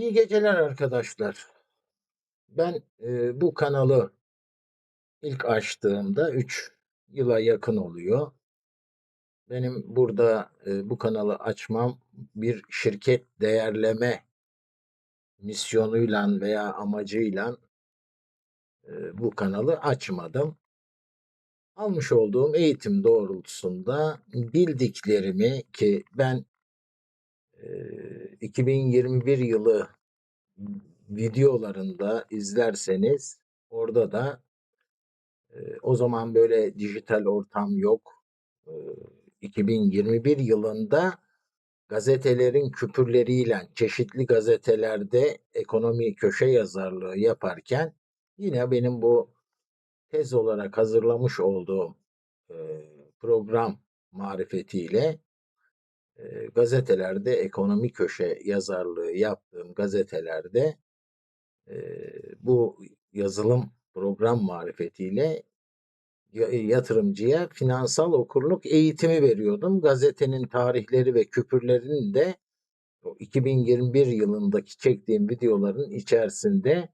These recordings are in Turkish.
İyi geceler arkadaşlar. Ben e, bu kanalı ilk açtığımda 3 yıla yakın oluyor. Benim burada e, bu kanalı açmam bir şirket değerleme misyonuyla veya amacıyla e, bu kanalı açmadım. Almış olduğum eğitim doğrultusunda bildiklerimi ki ben e, 2021 yılı videolarında izlerseniz orada da e, o zaman böyle dijital ortam yok. E, 2021 yılında gazetelerin küpürleriyle çeşitli gazetelerde ekonomi köşe yazarlığı yaparken yine benim bu tez olarak hazırlamış olduğum e, program marifetiyle e, gazetelerde ekonomi köşe yazarlığı yaptığım gazetelerde e, bu yazılım program marifetiyle yatırımcıya finansal okurluk eğitimi veriyordum. Gazetenin tarihleri ve küpürlerini de 2021 yılındaki çektiğim videoların içerisinde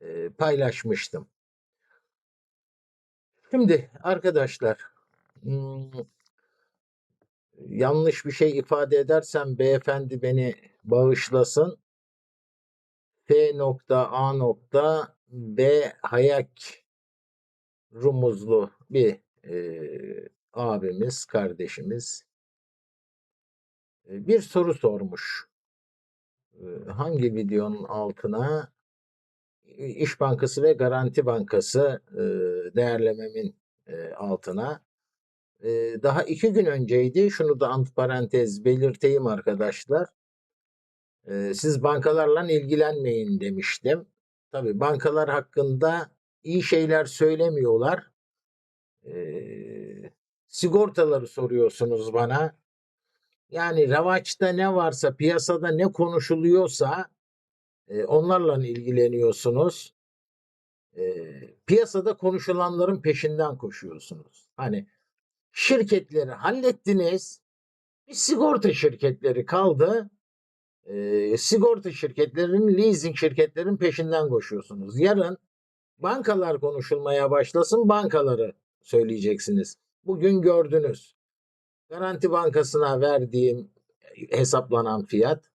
e, paylaşmıştım. Şimdi arkadaşlar yanlış bir şey ifade edersem beyefendi beni bağışlasın. F nokta A nokta B Hayak Rumuzlu bir e, abimiz, kardeşimiz bir soru sormuş. Hangi videonun altına? İş Bankası ve Garanti Bankası değerlememin altına. Daha iki gün önceydi. Şunu da antiparantez belirteyim arkadaşlar. Siz bankalarla ilgilenmeyin demiştim. Tabii bankalar hakkında iyi şeyler söylemiyorlar. Sigortaları soruyorsunuz bana. Yani revaçta ne varsa, piyasada ne konuşuluyorsa onlarla ilgileniyorsunuz. Piyasada konuşulanların peşinden koşuyorsunuz. Hani şirketleri hallettiniz. Bir sigorta şirketleri kaldı. E, sigorta şirketlerinin, leasing şirketlerin peşinden koşuyorsunuz. Yarın bankalar konuşulmaya başlasın, bankaları söyleyeceksiniz. Bugün gördünüz. Garanti Bankası'na verdiğim hesaplanan fiyat.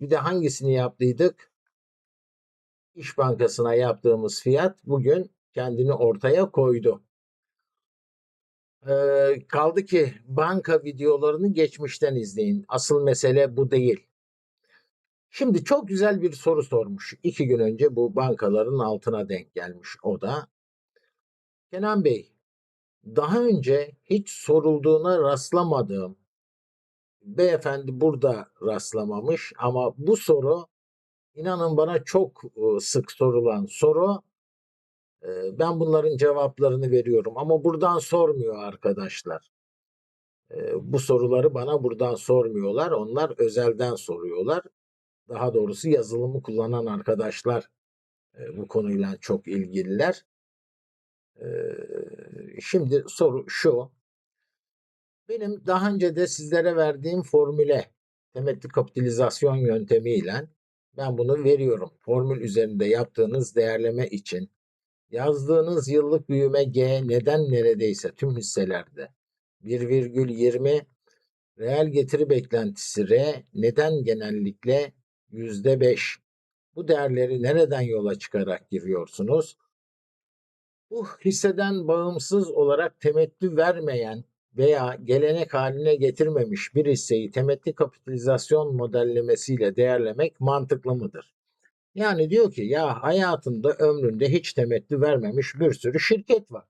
Bir de hangisini yaptıydık? İş Bankası'na yaptığımız fiyat bugün kendini ortaya koydu. Kaldı ki banka videolarını geçmişten izleyin. Asıl mesele bu değil. Şimdi çok güzel bir soru sormuş. İki gün önce bu bankaların altına denk gelmiş o da. Kenan Bey, daha önce hiç sorulduğuna rastlamadığım, beyefendi burada rastlamamış ama bu soru inanın bana çok sık sorulan soru. Ben bunların cevaplarını veriyorum ama buradan sormuyor arkadaşlar. Bu soruları bana buradan sormuyorlar. Onlar özelden soruyorlar. Daha doğrusu yazılımı kullanan arkadaşlar bu konuyla çok ilgililer. Şimdi soru şu. Benim daha önce de sizlere verdiğim formüle temettü kapitalizasyon yöntemiyle ben bunu veriyorum. Formül üzerinde yaptığınız değerleme için yazdığınız yıllık büyüme G neden neredeyse tüm hisselerde 1,20 reel getiri beklentisi R neden genellikle %5 bu değerleri nereden yola çıkarak giriyorsunuz? Bu hisseden bağımsız olarak temettü vermeyen veya gelenek haline getirmemiş bir hisseyi temettü kapitalizasyon modellemesiyle değerlemek mantıklı mıdır? Yani diyor ki ya hayatında ömründe hiç temettü vermemiş bir sürü şirket var.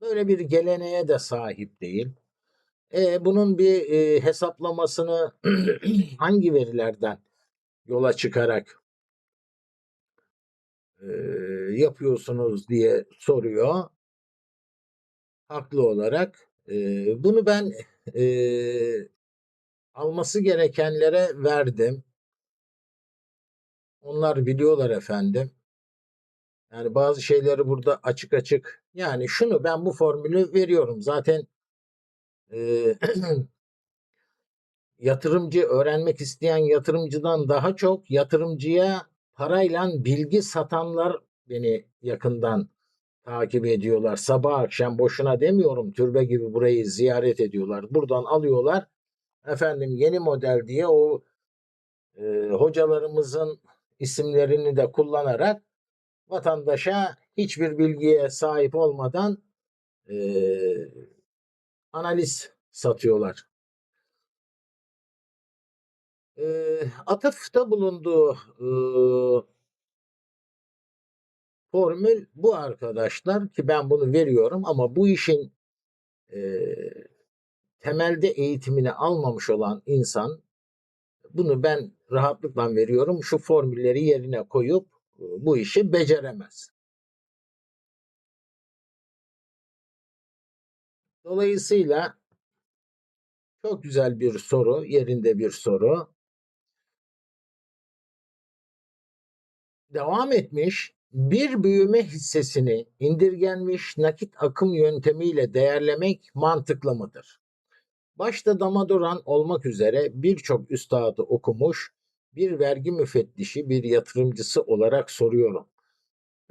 Böyle bir geleneğe de sahip değil. E, bunun bir e, hesaplamasını hangi verilerden yola çıkarak e, yapıyorsunuz diye soruyor. Haklı olarak. E, bunu ben e, alması gerekenlere verdim. Onlar biliyorlar efendim. Yani bazı şeyleri burada açık açık. Yani şunu ben bu formülü veriyorum. Zaten e, yatırımcı öğrenmek isteyen yatırımcıdan daha çok yatırımcıya parayla bilgi satanlar beni yakından takip ediyorlar. Sabah akşam boşuna demiyorum türbe gibi burayı ziyaret ediyorlar. Buradan alıyorlar. Efendim yeni model diye o e, hocalarımızın isimlerini de kullanarak vatandaşa hiçbir bilgiye sahip olmadan e, analiz satıyorlar. E, atıfta bulunduğu e, formül bu arkadaşlar ki ben bunu veriyorum ama bu işin e, temelde eğitimini almamış olan insan bunu ben rahatlıkla veriyorum. Şu formülleri yerine koyup e, bu işi beceremez. Dolayısıyla çok güzel bir soru, yerinde bir soru. Devam etmiş, bir büyüme hissesini indirgenmiş nakit akım yöntemiyle değerlemek mantıklı mıdır? Başta Damadoran olmak üzere birçok üstadı okumuş bir vergi müfettişi, bir yatırımcısı olarak soruyorum.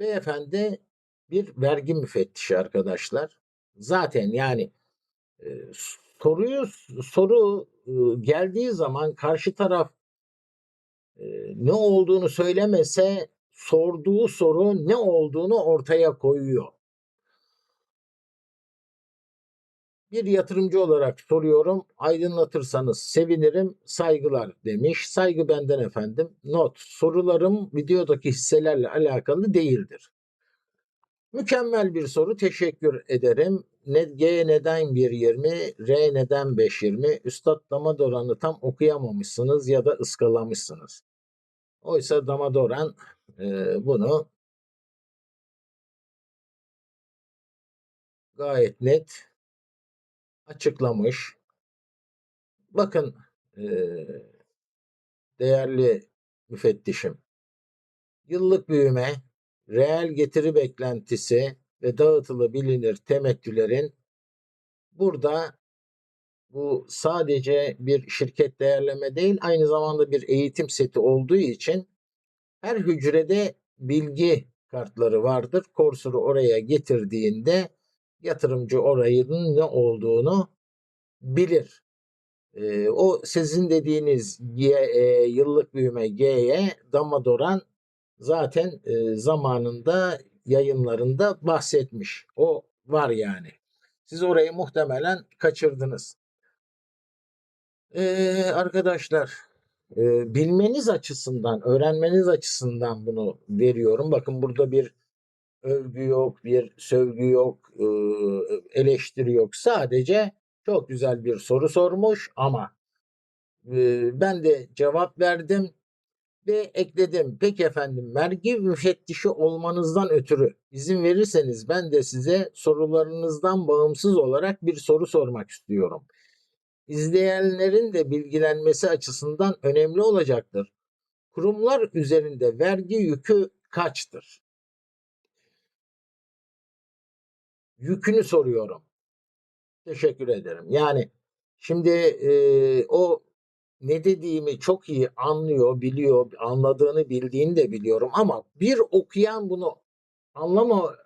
Beyefendi bir vergi müfettişi arkadaşlar. Zaten yani e, soruyu soru e, geldiği zaman karşı taraf e, ne olduğunu söylemese sorduğu soru ne olduğunu ortaya koyuyor. Bir yatırımcı olarak soruyorum. Aydınlatırsanız sevinirim. Saygılar demiş. Saygı benden efendim. Not. Sorularım videodaki hisselerle alakalı değildir. Mükemmel bir soru. Teşekkür ederim. G neden 1.20? R neden 5.20? Üstad Damadoran'ı tam okuyamamışsınız ya da ıskalamışsınız. Oysa Damadoran e, bunu gayet net açıklamış. Bakın e, değerli müfettişim, yıllık büyüme, reel getiri beklentisi ve dağıtılı bilinir temettülerin burada bu sadece bir şirket değerleme değil, aynı zamanda bir eğitim seti olduğu için her hücrede bilgi kartları vardır. Kursoru oraya getirdiğinde yatırımcı orayının ne olduğunu bilir. E, o sizin dediğiniz G, e, yıllık büyüme G'ye Damadoran zaten e, zamanında yayınlarında bahsetmiş. O var yani. Siz orayı muhtemelen kaçırdınız. Ee, arkadaşlar e, bilmeniz açısından, öğrenmeniz açısından bunu veriyorum. Bakın burada bir övgü yok, bir sövgü yok, eleştiri yok. Sadece çok güzel bir soru sormuş ama ben de cevap verdim ve ekledim. Peki efendim vergi müfettişi olmanızdan ötürü izin verirseniz ben de size sorularınızdan bağımsız olarak bir soru sormak istiyorum. İzleyenlerin de bilgilenmesi açısından önemli olacaktır. Kurumlar üzerinde vergi yükü kaçtır? Yükünü soruyorum. Teşekkür ederim. Yani şimdi e, o ne dediğimi çok iyi anlıyor, biliyor, anladığını bildiğini de biliyorum ama bir okuyan bunu anlama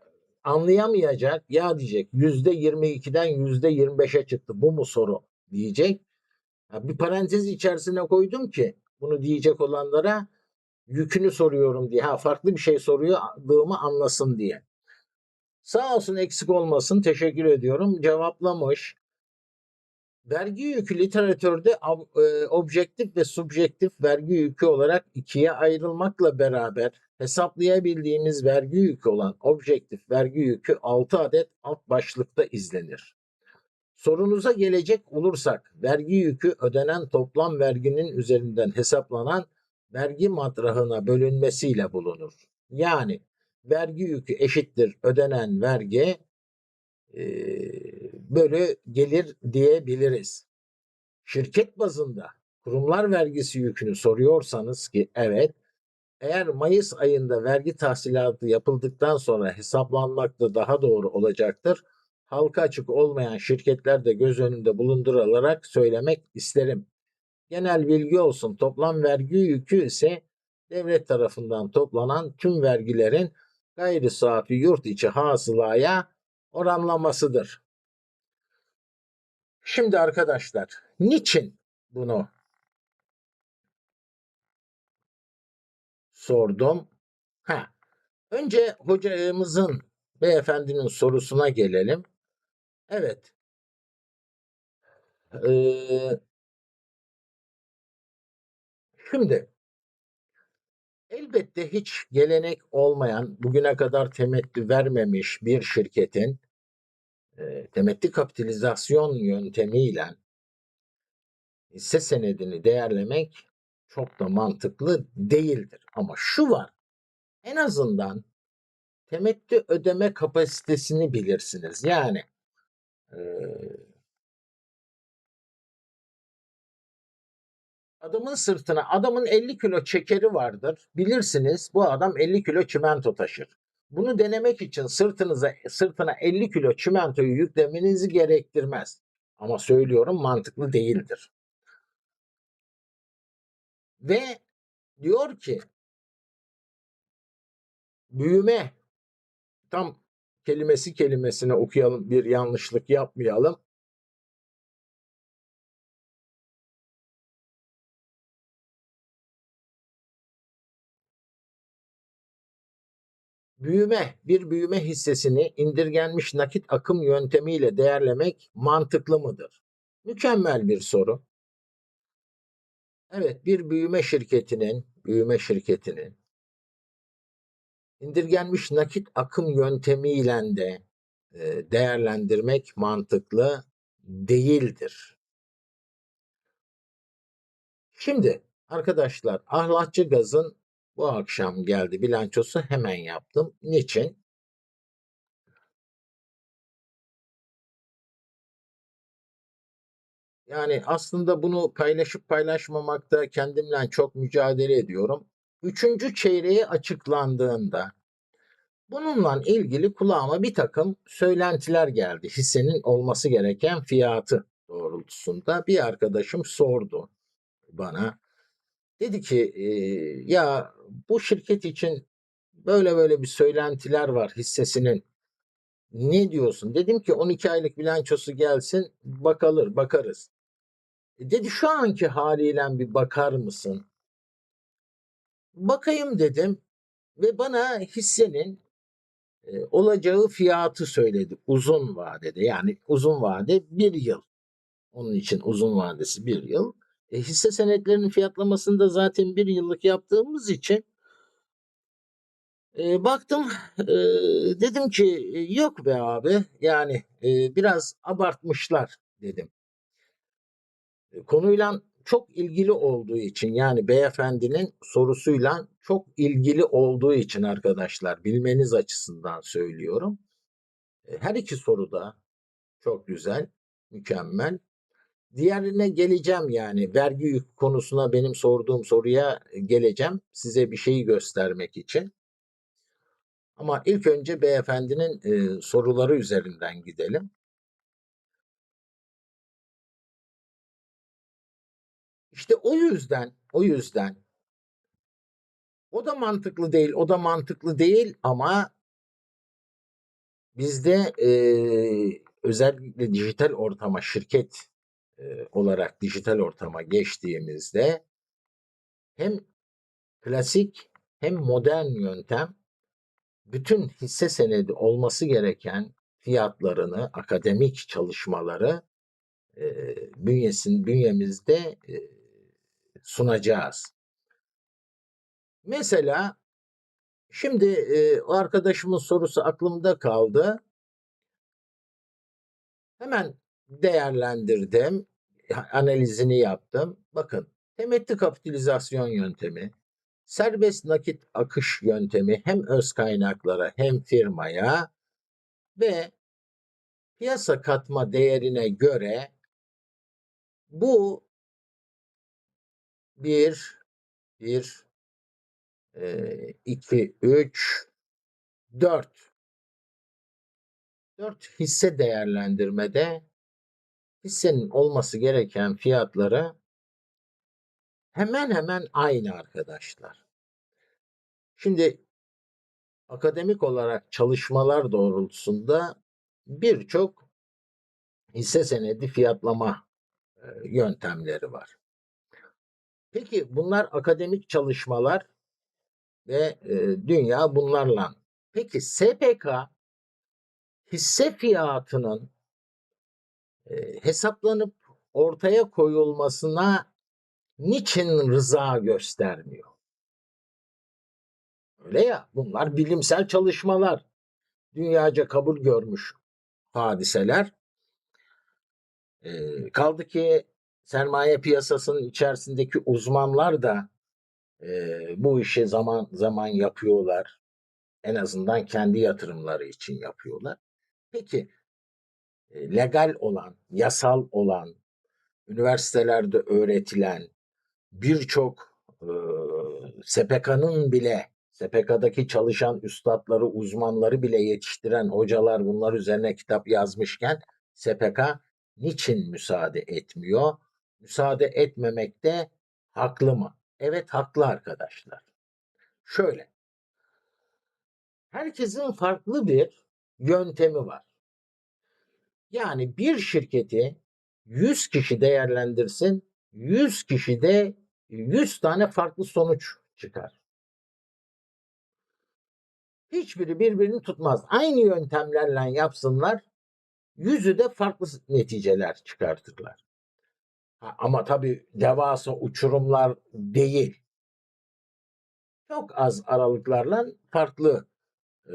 anlayamayacak ya diyecek yüzde 22'den yüzde 25'e çıktı bu mu soru diyecek. Ya bir parantez içerisine koydum ki bunu diyecek olanlara yükünü soruyorum diye. Ha farklı bir şey soruyorduğumu anlasın diye. Sağ olsun eksik olmasın teşekkür ediyorum. Cevaplamış. Vergi yükü literatürde e, objektif ve subjektif vergi yükü olarak ikiye ayrılmakla beraber hesaplayabildiğimiz vergi yükü olan objektif vergi yükü 6 adet alt başlıkta izlenir. Sorunuza gelecek olursak vergi yükü ödenen toplam verginin üzerinden hesaplanan vergi matrahına bölünmesiyle bulunur. Yani vergi yükü eşittir ödenen vergi bölü gelir diyebiliriz. Şirket bazında kurumlar vergisi yükünü soruyorsanız ki evet eğer Mayıs ayında vergi tahsilatı yapıldıktan sonra hesaplanmakta daha doğru olacaktır. Halka açık olmayan şirketler de göz önünde bulundurularak söylemek isterim. genel bilgi olsun. Toplam vergi yükü ise devlet tarafından toplanan tüm vergilerin gayri safi yurt içi hasılaya oranlamasıdır. Şimdi arkadaşlar niçin bunu sordum? Ha, önce hocamızın beyefendinin sorusuna gelelim. Evet. Ee, şimdi elbette hiç gelenek olmayan, bugüne kadar temettü vermemiş bir şirketin e, temettü kapitalizasyon yöntemiyle hisse senedini değerlemek çok da mantıklı değildir. Ama şu var, en azından temettü ödeme kapasitesini bilirsiniz. Yani e, adamın sırtına, adamın 50 kilo çekeri vardır. Bilirsiniz bu adam 50 kilo çimento taşır. Bunu denemek için sırtınıza sırtına 50 kilo çimentoyu yüklemenizi gerektirmez. Ama söylüyorum mantıklı değildir. Ve diyor ki büyüme tam kelimesi kelimesine okuyalım bir yanlışlık yapmayalım. Büyüme, bir büyüme hissesini indirgenmiş nakit akım yöntemiyle değerlemek mantıklı mıdır? Mükemmel bir soru. Evet, bir büyüme şirketinin, büyüme şirketinin indirgenmiş nakit akım yöntemiyle de e, değerlendirmek mantıklı değildir. Şimdi arkadaşlar Ahlatçı Gaz'ın bu akşam geldi bilançosu hemen yaptım. Niçin? Yani aslında bunu paylaşıp paylaşmamakta kendimle çok mücadele ediyorum. Üçüncü çeyreği açıklandığında bununla ilgili kulağıma bir takım söylentiler geldi. Hissenin olması gereken fiyatı doğrultusunda bir arkadaşım sordu bana. Dedi ki e, ya bu şirket için böyle böyle bir söylentiler var hissesinin. Ne diyorsun? Dedim ki 12 aylık bilançosu gelsin bakalır bakarız. E, dedi şu anki haliyle bir bakar mısın? Bakayım dedim ve bana hissenin e, olacağı fiyatı söyledi uzun vadede yani uzun vade bir yıl. Onun için uzun vadesi bir yıl. E, hisse senetlerinin fiyatlamasını da zaten bir yıllık yaptığımız için e, baktım e, dedim ki e, yok be abi yani e, biraz abartmışlar dedim. E, konuyla çok ilgili olduğu için yani beyefendinin sorusuyla çok ilgili olduğu için arkadaşlar bilmeniz açısından söylüyorum. E, her iki soru da çok güzel, mükemmel. Diğerine geleceğim yani vergi yük konusuna benim sorduğum soruya geleceğim size bir şeyi göstermek için. Ama ilk önce beyefendinin e, soruları üzerinden gidelim. İşte o yüzden, o yüzden o da mantıklı değil, o da mantıklı değil ama bizde e, özellikle dijital ortama şirket olarak dijital ortama geçtiğimizde hem klasik hem modern yöntem bütün hisse senedi olması gereken fiyatlarını, akademik çalışmaları e, bünyesin bünyemizde e, sunacağız. Mesela şimdi e, o arkadaşımın sorusu aklımda kaldı. Hemen değerlendirdim, analizini yaptım. Bakın temettü kapitalizasyon yöntemi, serbest nakit akış yöntemi hem öz kaynaklara hem firmaya ve piyasa katma değerine göre bu bir, bir, iki, üç, dört. Dört hisse değerlendirmede hissenin olması gereken fiyatları hemen hemen aynı arkadaşlar. Şimdi akademik olarak çalışmalar doğrultusunda birçok hisse senedi fiyatlama yöntemleri var. Peki bunlar akademik çalışmalar ve dünya bunlarla. Peki SPK hisse fiyatının hesaplanıp ortaya koyulmasına niçin rıza göstermiyor? Öyle ya bunlar bilimsel çalışmalar. Dünyaca kabul görmüş hadiseler. E, kaldı ki sermaye piyasasının içerisindeki uzmanlar da e, bu işi zaman zaman yapıyorlar. En azından kendi yatırımları için yapıyorlar. Peki legal olan, yasal olan, üniversitelerde öğretilen birçok e, SPK'nın bile SPK'daki çalışan üstadları, uzmanları bile yetiştiren hocalar bunlar üzerine kitap yazmışken SPK niçin müsaade etmiyor? Müsaade etmemekte haklı mı? Evet haklı arkadaşlar. Şöyle. Herkesin farklı bir yöntemi var. Yani bir şirketi 100 kişi değerlendirsin, 100 kişi de 100 tane farklı sonuç çıkar. Hiçbiri birbirini tutmaz. Aynı yöntemlerle yapsınlar, yüzü de farklı neticeler çıkartırlar. Ha, ama tabii devasa uçurumlar değil. Çok az aralıklarla farklı e,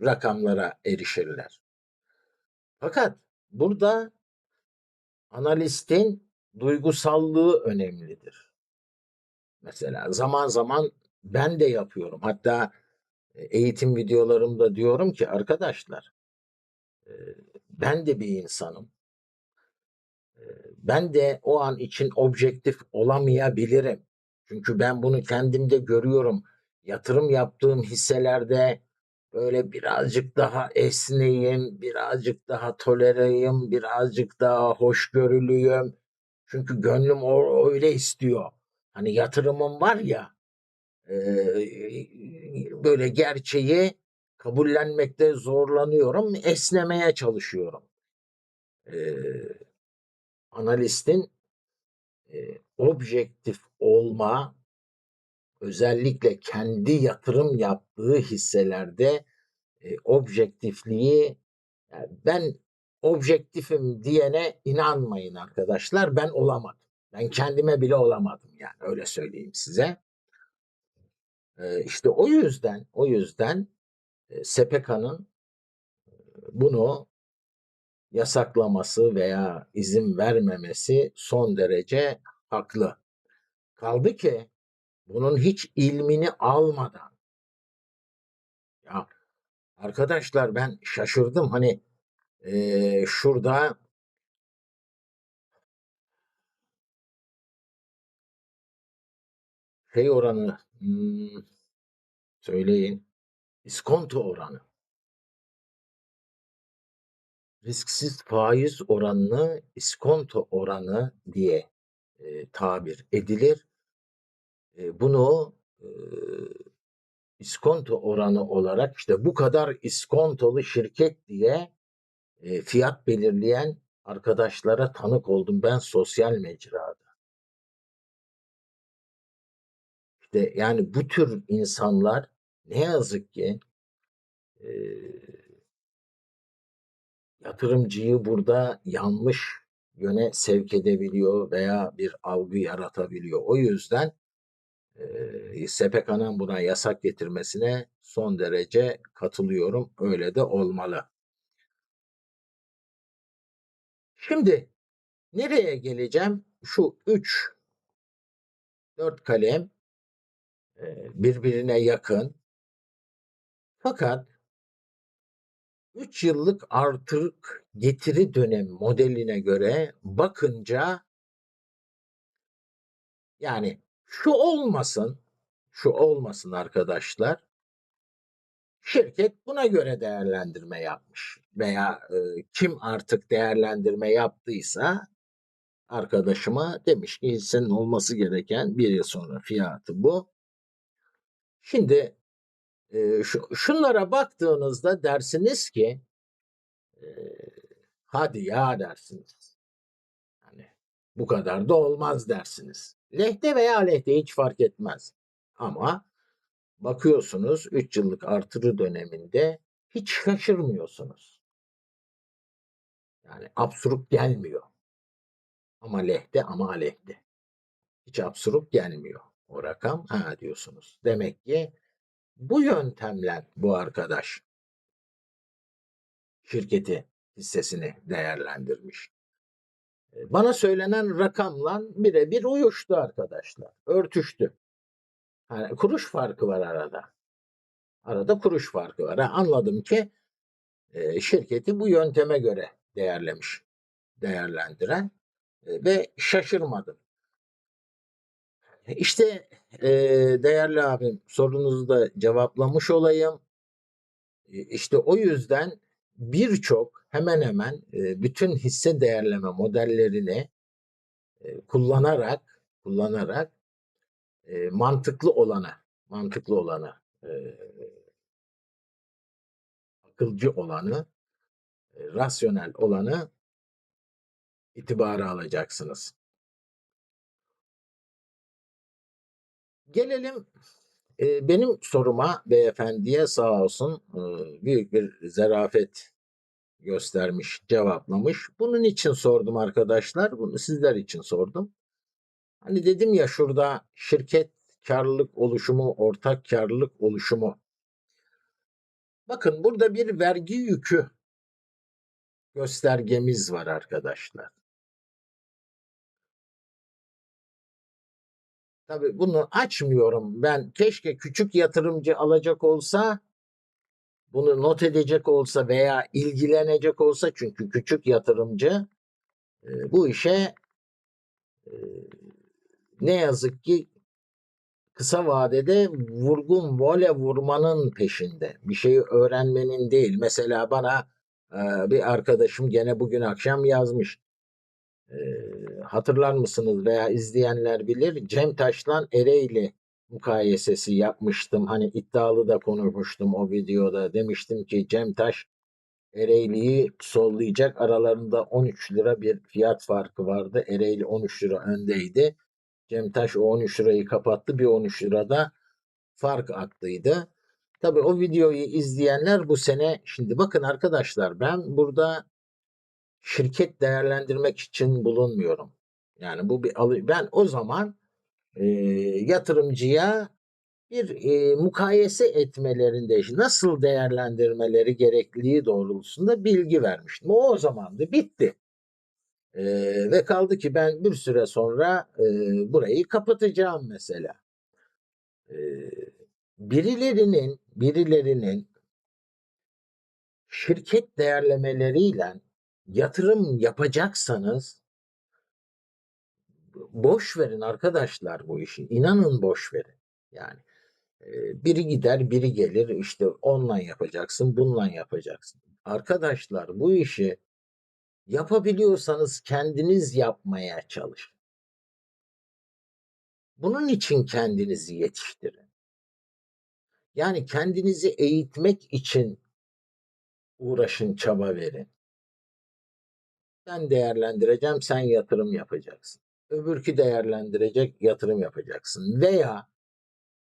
rakamlara erişirler. Fakat burada analistin duygusallığı önemlidir. Mesela zaman zaman ben de yapıyorum. Hatta eğitim videolarımda diyorum ki arkadaşlar ben de bir insanım. Ben de o an için objektif olamayabilirim. Çünkü ben bunu kendimde görüyorum. Yatırım yaptığım hisselerde böyle birazcık daha esneyim, birazcık daha tolereyim, birazcık daha hoşgörülüyüm. Çünkü gönlüm öyle istiyor. Hani yatırımım var ya, böyle gerçeği kabullenmekte zorlanıyorum, esnemeye çalışıyorum. Analistin objektif olma, özellikle kendi yatırım yaptığı hisselerde e, objektifliği yani ben objektifim diyene inanmayın arkadaşlar. Ben olamadım. Ben kendime bile olamadım yani öyle söyleyeyim size. E, işte o yüzden o yüzden e, SPK'nın bunu yasaklaması veya izin vermemesi son derece haklı. Kaldı ki bunun hiç ilmini almadan. Ya arkadaşlar ben şaşırdım. Hani e, şurada şey oranı hmm, söyleyin. İskonto oranı. Risksiz faiz oranını iskonto oranı diye e, tabir edilir. E, bunu e, iskonto oranı olarak işte bu kadar iskontolu şirket diye e, fiyat belirleyen arkadaşlara tanık oldum ben sosyal mecrada. İşte yani bu tür insanlar ne yazık ki e, yatırımcıyı burada yanlış yöne sevk edebiliyor veya bir algı yaratabiliyor. O yüzden SPK'nın buna yasak getirmesine son derece katılıyorum. Öyle de olmalı. Şimdi nereye geleceğim? Şu 3 4 kalem birbirine yakın. Fakat 3 yıllık artık getiri dönem modeline göre bakınca yani şu olmasın, şu olmasın arkadaşlar. Şirket buna göre değerlendirme yapmış veya e, kim artık değerlendirme yaptıysa arkadaşıma demiş ki hissenin olması gereken bir yıl sonra fiyatı bu. Şimdi e, şu, şunlara baktığınızda dersiniz ki e, hadi ya dersiniz. Bu kadar da olmaz dersiniz. Lehte veya lehte hiç fark etmez. Ama bakıyorsunuz 3 yıllık artırı döneminde hiç şaşırmıyorsunuz. Yani absürt gelmiyor. Ama lehte ama aleyhte. Hiç absürt gelmiyor o rakam. Ha diyorsunuz. Demek ki bu yöntemle bu arkadaş şirketi hissesini değerlendirmiş. Bana söylenen rakamla birebir uyuştu arkadaşlar. Örtüştü. Yani kuruş farkı var arada. Arada kuruş farkı var. Ha, anladım ki şirketi bu yönteme göre değerlemiş. Değerlendiren ve şaşırmadım. İşte değerli abim sorunuzu da cevaplamış olayım. E, İşte o yüzden birçok hemen hemen e, bütün hisse değerleme modellerini e, kullanarak kullanarak e, mantıklı olanı mantıklı olanı e, akılcı olanı rasyonel olanı itibara alacaksınız. Gelelim e, benim soruma beyefendiye sağ olsun e, büyük bir zarafet göstermiş, cevaplamış. Bunun için sordum arkadaşlar. Bunu sizler için sordum. Hani dedim ya şurada şirket karlılık oluşumu, ortak karlılık oluşumu. Bakın burada bir vergi yükü göstergemiz var arkadaşlar. Tabii bunu açmıyorum. Ben keşke küçük yatırımcı alacak olsa bunu not edecek olsa veya ilgilenecek olsa çünkü küçük yatırımcı e, bu işe e, ne yazık ki kısa vadede vurgun vole vurmanın peşinde. Bir şeyi öğrenmenin değil. Mesela bana e, bir arkadaşım gene bugün akşam yazmış. Hatırlar mısınız veya izleyenler bilir. Cem Taşlan Ereğli mukayesesi yapmıştım. Hani iddialı da konuşmuştum o videoda. Demiştim ki Cem Taş Ereğli'yi sollayacak. Aralarında 13 lira bir fiyat farkı vardı. Ereğli 13 lira öndeydi. Cem Taş o 13 lirayı kapattı. Bir 13 lirada fark attıydı. Tabii o videoyu izleyenler bu sene şimdi bakın arkadaşlar ben burada şirket değerlendirmek için bulunmuyorum. Yani bu bir alı- ben o zaman e, yatırımcıya bir e, mukayese etmelerinde nasıl değerlendirmeleri gerekliliği doğrultusunda bilgi vermiştim. O o zamandı bitti. E, ve kaldı ki ben bir süre sonra e, burayı kapatacağım mesela. E, birilerinin birilerinin şirket değerlemeleriyle yatırım yapacaksanız boş verin arkadaşlar bu işi. İnanın boş verin. Yani biri gider biri gelir işte onunla yapacaksın bununla yapacaksın. Arkadaşlar bu işi yapabiliyorsanız kendiniz yapmaya çalışın. Bunun için kendinizi yetiştirin. Yani kendinizi eğitmek için uğraşın, çaba verin. Ben değerlendireceğim, sen yatırım yapacaksın. Öbürkü değerlendirecek, yatırım yapacaksın. Veya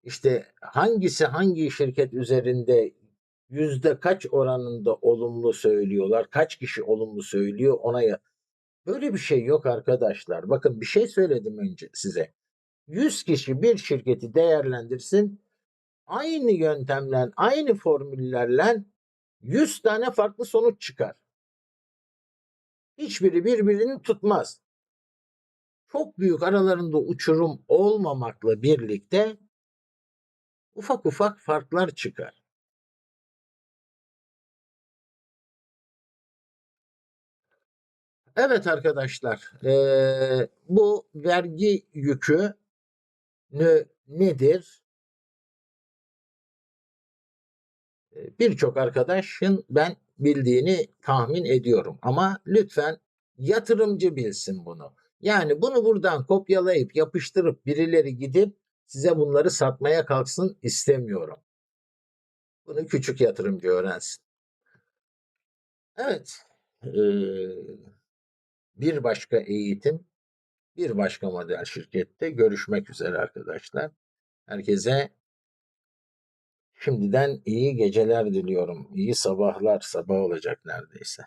işte hangisi hangi şirket üzerinde yüzde kaç oranında olumlu söylüyorlar, kaç kişi olumlu söylüyor ona ya. Böyle bir şey yok arkadaşlar. Bakın bir şey söyledim önce size. 100 kişi bir şirketi değerlendirsin. Aynı yöntemle, aynı formüllerle 100 tane farklı sonuç çıkar. Hiçbiri birbirini tutmaz. Çok büyük aralarında uçurum olmamakla birlikte ufak ufak farklar çıkar. Evet arkadaşlar, eee, bu vergi yükü nü- nedir? Birçok arkadaşın ben bildiğini tahmin ediyorum ama lütfen yatırımcı bilsin bunu. Yani bunu buradan kopyalayıp yapıştırıp birileri gidip size bunları satmaya kalksın istemiyorum. Bunu küçük yatırımcı öğrensin. Evet. bir başka eğitim, bir başka model şirkette görüşmek üzere arkadaşlar. Herkese şimdiden iyi geceler diliyorum. İyi sabahlar, sabah olacak neredeyse.